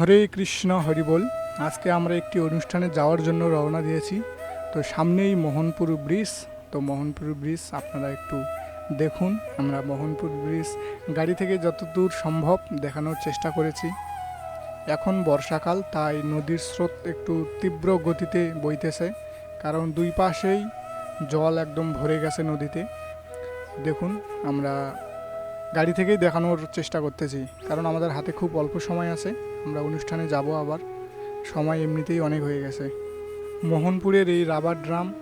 হরে কৃষ্ণ হরিবোল আজকে আমরা একটি অনুষ্ঠানে যাওয়ার জন্য রওনা দিয়েছি। তো সামনেই মোহনপুর ব্রিজ। তো মোহনপুর ব্রিজ আপনারা একটু দেখুন। আমরা মোহনপুর ব্রিজ গাড়ি থেকে যতদূর সম্ভব দেখানোর চেষ্টা করেছি। এখন বর্ষাকাল, তাই নদীর স্রোত একটু তীব্র গতিতে বইতেছে। কারণ দুই পাশেই জল একদম ভরে গেছে নদীতে। দেখুন, আমরা গাড়ি থেকেই দেখানোর চেষ্টা করতেছি। কারণ আমাদের হাতে খুব অল্প সময় আছে। আমরা অনুষ্ঠানে যাব আবার। সময় এমনিতেই অনেক হয়ে গেছে। মোহনপুরের এই রাবার ড্রাম,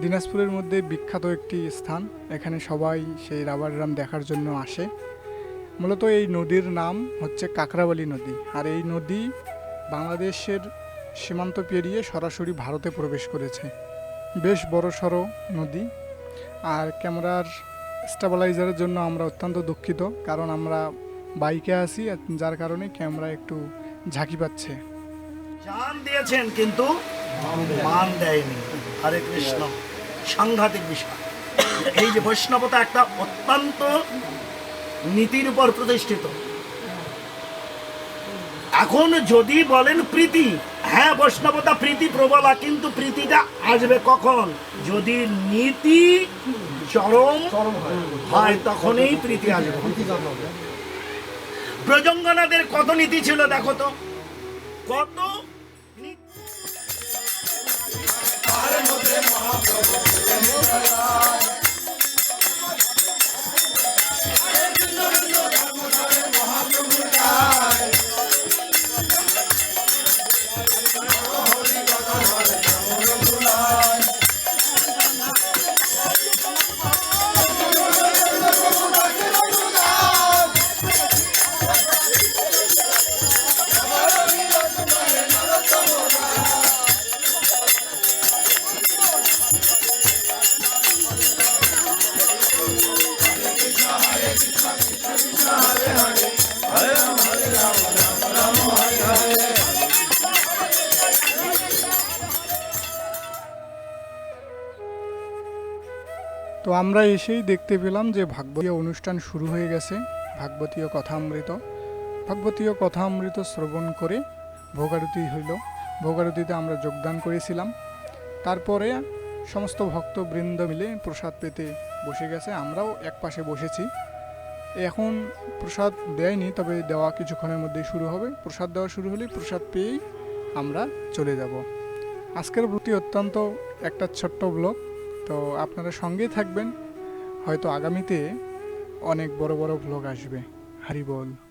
দিনাজপুরের মধ্যে বিখ্যাত একটি স্থান। এখানে সবাই সেই রাবার ড্রাম দেখার জন্য আসে। মূলত এই নদীর নাম হচ্ছে কাকরাবালি নদী। আর এই নদী বাংলাদেশের সীমান্ত পেরিয়ে সরাসরি ভারতে প্রবেশ করেছে। বেশ বড় সড়ো নদী। আর ক্যামেরার স্টেবিলাইজারের জন্য আমরা অত্যন্ত দুঃখিত, কারণ আমরা বাইকে আছি, যার কারণে ক্যামেরা একটু ঝাঁকি পাচ্ছে। জান দিয়েছেন কিন্তু মান দেয়নি। হরে কৃষ্ণ। সাংঘাতিক বিষয়। এই যে বৈষ্ণবতা একটা অত্যন্ত নীতির উপর প্রতিষ্ঠিত। এখন যদি বলেন প্রীতি হ্যাঁ বৈষ্ণবতা প্রীতি প্রবলা, কিন্তু প্রীতিটা আসবে কখন? যদি নীতি চরম হয় তখনই প্রীতি আসবে। প্রজঙ্গনাদের কত নীতি ছিল দেখো তো? কত নীতি তো আমরা এসেই দেখতে পেলাম যে ভাগবতীয় অনুষ্ঠান শুরু হয়ে গেছে, ভাগবতীয় কথামৃত। ভাগবতীয় কথামৃত শ্রবণ করে ভোগারতি হইল। ভোগারতিতে আমরা যোগদান করেছিলাম। তারপরে সমস্ত ভক্তবৃন্দ মিলে প্রসাদ পেতে বসে গেছে। আমরাও এক পাশে বসেছি। এখন প্রসাদ দেয়নি, তবে দেওয়া কিছুক্ষণের মধ্যেই শুরু হবে। প্রসাদ দেওয়া শুরু হলে প্রসাদ পেয়েই আমরা চলে যাব। আজকের প্রতি অত্যন্ত একটা ছোট্ট ব্লগ। তো আপনারা সঙ্গেই থাকবেন। হয়তো আগামীতে অনেক বড় বড় ভ্লগ আসবে। হারি বল।